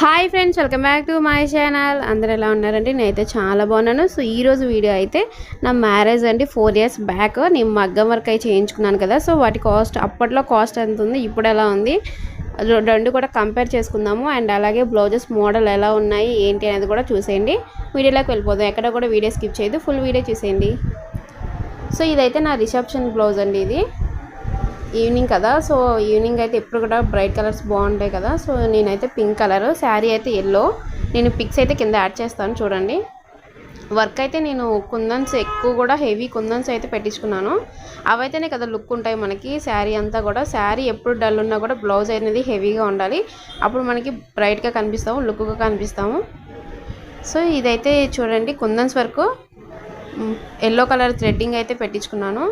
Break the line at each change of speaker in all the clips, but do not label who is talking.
Hi friends welcome back to my channel. అందరు ఎలా ఉన్నారండి? నేనైతే చాలా బాగున్నాను. సో ఈరోజు వీడియో అయితే నా మ్యారేజ్ అండి. ఫోర్ ఇయర్స్ బ్యాక్ నేను మగ్గం వర్క్ అయితే చేయించుకున్నాను కదా. సో వాటి కాస్ట్ అప్పట్లో కాస్ట్ ఎంత ఉంది ఇప్పుడు ఎలా ఉంది? రెండు కూడా కంపేర్ చేసుకుందాము. అండ్ అలాగే బ్లౌజెస్ మోడల్ ఎలా ఉన్నాయి ఏంటి అనేది కూడా చూసేయండి. వీడియోలోకి వెళ్ళిపోదాం. ఎక్కడ కూడా వీడియో స్కిప్ చేయదు. ఫుల్ వీడియో చూసేయండి. సో ఇదైతే నా రిసెప్షన్ బ్లౌజ్ అండి ఇది. ఈవినింగ్ కదా. సో ఈవినింగ్ అయితే ఎప్పుడు కూడా బ్రైట్ కలర్స్ బాగుంటాయి కదా. సో నేనైతే పింక్ కలర్ శారీ అయితే ఎల్లో నేను పిక్స్ అయితే కింద యాడ్ చేస్తాను చూడండి. వర్క్ అయితే నేను కుందన్స్ ఎక్కువ కూడా హెవీ కుందన్స్ అయితే పెట్టించుకున్నాను. అవైతేనే కదా లుక్ ఉంటాయి మనకి. శారీ అంతా కూడా శారీ ఎప్పుడు డల్ ఉన్నా కూడా బ్లౌజ్ అనేది హెవీగా ఉండాలి. అప్పుడు మనకి బ్రైట్గా కనిపిస్తాము లుక్గా కనిపిస్తాము. సో ఇదైతే చూడండి కుందన్స్ వరకు ఎల్లో కలర్ థ్రెడ్డింగ్ అయితే పెట్టించుకున్నాను.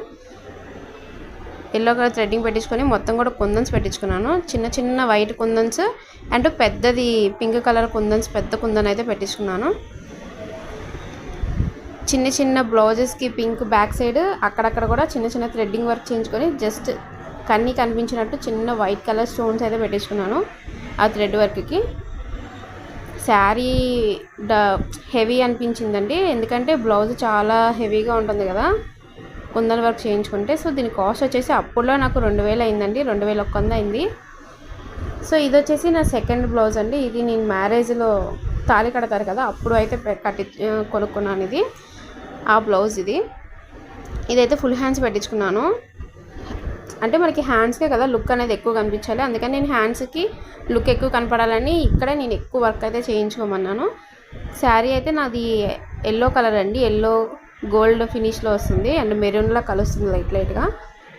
ఎల్లో కలర్ థ్రెడ్డింగ్ పెట్టించుకొని మొత్తం కూడా కుందన్స్ పెట్టించుకున్నాను. చిన్న చిన్న వైట్ కుందన్స్ అండ్ పెద్దది పింక్ కలర్ కుందన్స్ పెద్ద కుందన్ అయితే పెట్టించుకున్నాను. చిన్న చిన్న బ్లౌజెస్కి పింక్ బ్యాక్ సైడ్ అక్కడక్కడ కూడా చిన్న చిన్న థ్రెడ్డింగ్ వర్క్ చేయించుకొని జస్ట్ కన్నీ కనిపించినట్టు చిన్న వైట్ కలర్ స్టోన్స్ అయితే పెట్టించుకున్నాను ఆ థ్రెడ్ వర్క్కి శారీ డ హెవీ అనిపించిందండి. ఎందుకంటే బ్లౌజ్ చాలా హెవీగా ఉంటుంది కదా. కుందన్ వర్క్ చేయించుకుంటే సో దీని కాస్ట్ వచ్చేసి అప్పుడులో నాకు రెండు వేలు అయిందండి రెండు వేల ఒక్క వంద అయింది. సో ఇది వచ్చేసి నా సెకండ్ బ్లౌజ్ అండి. ఇది నేను మ్యారేజ్లో తాళి కడతారు కదా అప్పుడు అయితే కట్టి కొనుక్కున్నాను ఇది. ఆ బ్లౌజ్ ఇది. ఇదైతే ఫుల్ హ్యాండ్స్ పెట్టించుకున్నాను. అంటే మనకి హ్యాండ్స్కే కదా లుక్ అనేది ఎక్కువ కనిపించాలి. అందుకని నేను హ్యాండ్స్కి లుక్ ఎక్కువ కనపడాలని ఇక్కడే నేను ఎక్కువ వర్క్ అయితే చేయించుకోమన్నాను. శారీ అయితే నాది ఎల్లో కలర్ అండి. ఎల్లో గోల్డ్ ఫినిష్లో వస్తుంది అండ్ మెరూన్లో కలుస్తుంది లైట్ లైట్గా.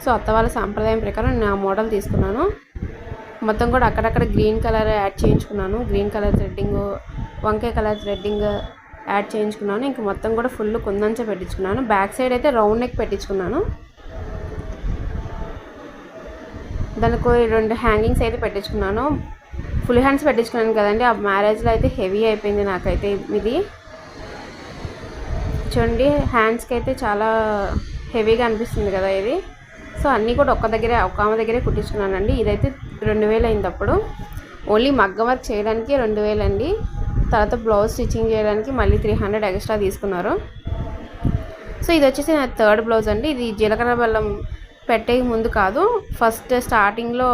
సో అత్త వాళ్ళ సాంప్రదాయం ప్రకారం నేను ఆ మోడల్ తీసుకున్నాను. మొత్తం కూడా అక్కడక్కడ గ్రీన్ కలర్ యాడ్ చేయించుకున్నాను. గ్రీన్ కలర్ థ్రెడ్డింగ్ వంకాయ కలర్ థ్రెడ్డింగ్ యాడ్ చేయించుకున్నాను. ఇంక మొత్తం కూడా ఫుల్ కుందంచే పెట్టించుకున్నాను. బ్యాక్ సైడ్ అయితే రౌండ్ నెక్ పెట్టించుకున్నాను. దానికి రెండు హ్యాంగింగ్స్ అయితే పెట్టించుకున్నాను. ఫుల్ హ్యాండ్స్ పెట్టించుకున్నాను కదండి. ఆ మ్యారేజ్లో అయితే హెవీ అయిపోయింది నాకైతే ఇది. చూడండి హ్యాండ్స్కి అయితే చాలా హెవీగా అనిపిస్తుంది కదా ఇది. సో అన్నీ కూడా ఒక్క దగ్గరే ఒక ఆమె దగ్గరే కుట్టించుకున్నానండి. ఇదైతే రెండు వేలు అయింది అప్పుడు. ఓన్లీ మగ్గ వర్క్ చేయడానికి రెండు వేలు అండి. తర్వాత బ్లౌజ్ స్టిచ్చింగ్ చేయడానికి మళ్ళీ త్రీ హండ్రెడ్ ఎక్స్ట్రా తీసుకున్నారు. సో ఇది వచ్చేసి నా థర్డ్ బ్లౌజ్ అండి. ఇది జీలకర్ర బెల్లం పెట్టే ముందు కాదు. ఫస్ట్ స్టార్టింగ్లో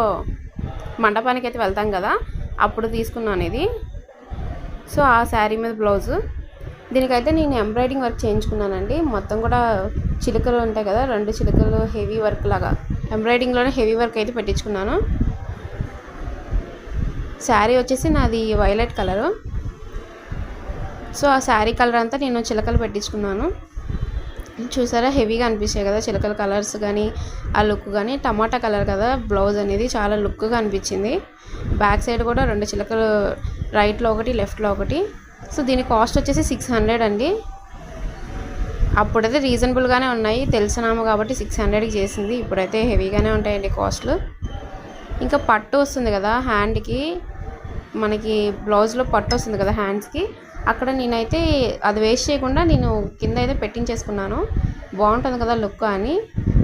మండపానికి అయితే వెళ్తాం కదా. అప్పుడు తీసుకున్నాను ఇది. సో ఆ శారీ మీద బ్లౌజు దీనికైతే నేను ఎంబ్రాయిడింగ్ వర్క్ చేయించుకున్నానండి. మొత్తం కూడా చిలుకలు ఉంటాయి కదా రెండు చిలుకలు హెవీ వర్క్ లాగా. ఎంబ్రాయిడింగ్లోనే హెవీ వర్క్ అయితే పెట్టించుకున్నాను. శారీ వచ్చేసి నాది వైలెట్ కలరు. సో ఆ శారీ కలర్ అంతా నేను చిలకలు పెట్టించుకున్నాను. చూసారా హెవీగా అనిపించాయి కదా చిలకల కలర్స్ కానీ ఆ లుక్ కానీ టమాటా కలర్ కదా బ్లౌజ్ అనేది చాలా లుక్గా అనిపించింది. బ్యాక్ సైడ్ కూడా రెండు చిలకలు రైట్లో ఒకటి లెఫ్ట్లో ఒకటి. సో దీని కాస్ట్ వచ్చేసి సిక్స్ హండ్రెడ్ అండి. అప్పుడైతే రీజనబుల్గానే ఉన్నాయి. తెలిసినాము కాబట్టి సిక్స్ హండ్రెడ్కి చేసింది. ఇప్పుడైతే హెవీగానే ఉంటాయండి కాస్ట్లు. ఇంకా పట్టు వస్తుంది కదా హ్యాండ్కి మనకి బ్లౌజ్లో పట్టు వస్తుంది కదా హ్యాండ్స్కి అక్కడ నేనైతే అది వేస్ట్ చేయకుండా నేను కింద అయితే పెట్టించేసుకున్నాను. బాగుంటుంది కదా లుక్ అని.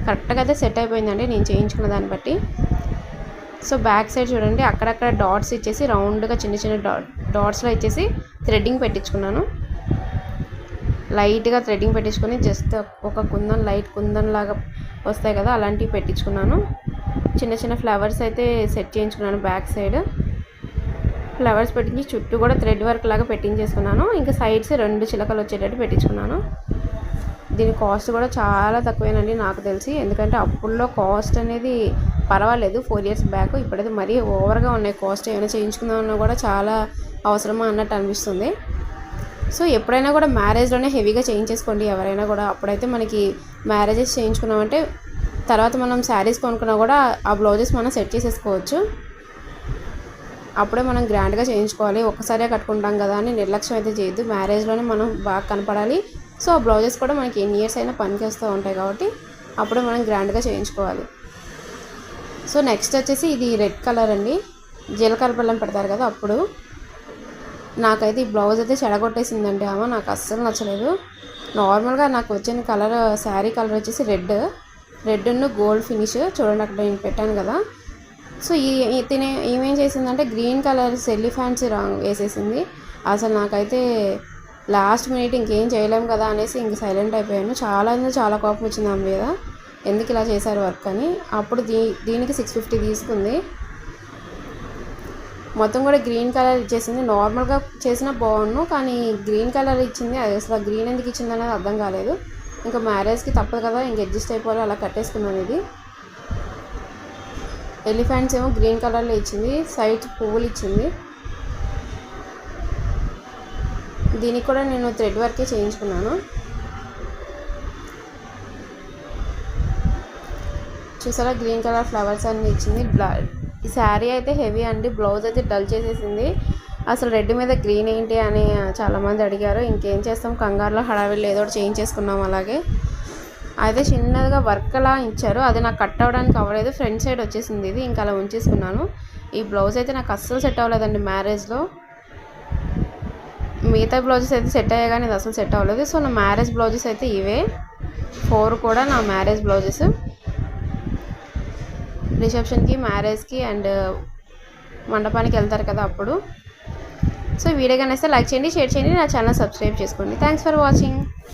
కరెక్ట్గా అయితే సెట్ అయిపోయిందండి. నేను చేయించుకున్న దాన్ని బట్టి. సో బ్యాక్ సైడ్ చూడండి అక్కడక్కడ డాట్స్ ఇచ్చేసి రౌండ్గా చిన్న చిన్న డాట్ డాట్స్లో ఇచ్చేసి థ్రెడ్డింగ్ పెట్టించుకున్నాను. లైట్గా థ్రెడ్డింగ్ పెట్టించుకొని జస్ట్ ఒక కుందన్ లైట్ కుందన్ లాగా వస్తాయి కదా అలాంటివి పెట్టించుకున్నాను. చిన్న చిన్న ఫ్లవర్స్ అయితే సెట్ చేయించుకున్నాను బ్యాక్ సైడ్. ఫ్లవర్స్ పెట్టించి చుట్టూ కూడా థ్రెడ్ వర్క్ లాగా పెట్టించేసుకున్నాను. ఇంకా సైడ్స్ రెండు చిలకలు వచ్చేటట్టు పెట్టించుకున్నాను. దీని కాస్ట్ కూడా చాలా తక్కువేనండి నాకు తెలిసి. ఎందుకంటే అప్పుల్లో కాస్ట్ అనేది పర్వాలేదు. ఫోర్ ఇయర్స్ బ్యాక్ ఇప్పుడైతే మరీ ఓవర్గా ఉన్నాయి. కాస్ట్ ఏమైనా చేయించుకుందామన్నా కూడా చాలా అవసరమా అన్నట్టు అనిపిస్తుంది. సో ఎప్పుడైనా కూడా మ్యారేజ్లోనే హెవీగా చేయించేసుకోండి. ఎవరైనా కూడా అప్పుడైతే మనకి మ్యారేజెస్ చేయించుకున్నామంటే తర్వాత మనం శారీస్ కొనుక్కున్నా కూడా ఆ బ్లౌజెస్ మనం సెట్ చేసేసుకోవచ్చు. అప్పుడే మనం గ్రాండ్గా చేయించుకోవాలి. ఒక్కసారే కట్టుకుంటాం కదా అని నిర్లక్ష్యం అయితే చేయొద్దు మ్యారేజ్లోనే మనం బాగా కనపడాలి. సో ఆ బ్లౌజెస్ కూడా మనకి ఎన్ని ఇయర్స్ అయినా పనిచేస్తూ ఉంటాయి కాబట్టి అప్పుడే మనం గ్రాండ్గా చేయించుకోవాలి. సో నెక్స్ట్ వచ్చేసి ఇది రెడ్ కలర్ అండి. జీలకర్ర బెల్లం పెడతారు కదా అప్పుడు. నాకైతే ఈ బ్లౌజ్ అయితే చెడగొట్టేసిందండి ఆమె నాకు అస్సలు నచ్చలేదు. నార్మల్గా నాకు వచ్చిన కలర్ శారీ కలర్ వచ్చేసి రెడ్ రెడ్ గోల్డ్ ఫినిష్ చూడండి అక్కడ నేను పెట్టాను కదా. సో ఈ తినే ఏమేం చేసిందంటే గ్రీన్ కలర్ సెల్లీ ఫ్యాన్స్ రాంగ్ వేసేసింది. అసలు నాకైతే లాస్ట్ మినిట్ ఇంకేం చేయలేం కదా అనేసి ఇంక సైలెంట్ అయిపోయాను. చాలా అంటే చాలా కోపం వచ్చింది ఆమె మీద. ఎందుకు ఇలా చేశారు వర్క్ అని. అప్పుడు దీ దీనికి సిక్స్ ఫిఫ్టీ తీసుకుంది. మొత్తం కూడా గ్రీన్ కలర్ ఇచ్చేసింది. నార్మల్గా చేసినా బాగుండు కానీ గ్రీన్ కలర్ ఇచ్చింది. అది అసలు గ్రీన్ ఎందుకు ఇచ్చింది అనేది అర్థం కాలేదు. ఇంకా మ్యారేజ్కి తప్పదు కదా ఇంక అడ్జస్ట్ అయిపోవాలి అలా కట్టేసుకున్నాను ఇది ఎలిఫెంట్స్ ఏమో గ్రీన్ కలర్లో ఇచ్చింది. సైడ్ పువ్వులు ఇచ్చింది. దీనికి కూడా నేను థ్రెడ్ వర్కే చేయించుకున్నాను. చూసారా? గ్రీన్ కలర్ ఫ్లవర్స్ అన్నీ ఇచ్చింది. ఈ శారీ అయితే హెవీ అండి. బ్లౌజ్ అయితే డల్ చేసేసింది. అసలు రెడ్ మీద గ్రీన్ ఏంటి అని చాలామంది అడిగారు. ఇంకేం చేస్తాం? కంగారులో హడావిడిలో ఏదో చేయించేసుకున్నాం అలాగే. అయితే చిన్నదిగా వర్క్ అలా ఇచ్చారు. అది నాకు కట్ అవ్వడానికి అవ్వలేదు. ఫ్రంట్ సైడ్ వచ్చేసింది ఇది. ఇంకా అలా ఉంచేసుకున్నాను. ఈ బ్లౌజ్ అయితే నాకు అస్సలు సెట్ అవ్వలేదండి మ్యారేజ్లో. మిగతా బ్లౌజెస్ అయితే సెట్ అయ్యాయి కానీ ఇది అసలు సెట్ అవ్వలేదు. సో నా మ్యారేజ్ బ్లౌజెస్ అయితే ఇవే. ఫోర్ కూడా నా మ్యారేజ్ బ్లౌజెస్. రిసెప్షన్కి మ్యారేజ్కి అండ్ మండపానికి వెళ్తారు కదా అప్పుడు. సో వీడియో కానీ లైక్ చేయండి షేర్ చేయండి నా ఛానల్ సబ్స్క్రైబ్ చేసుకోండి. Thanks for watching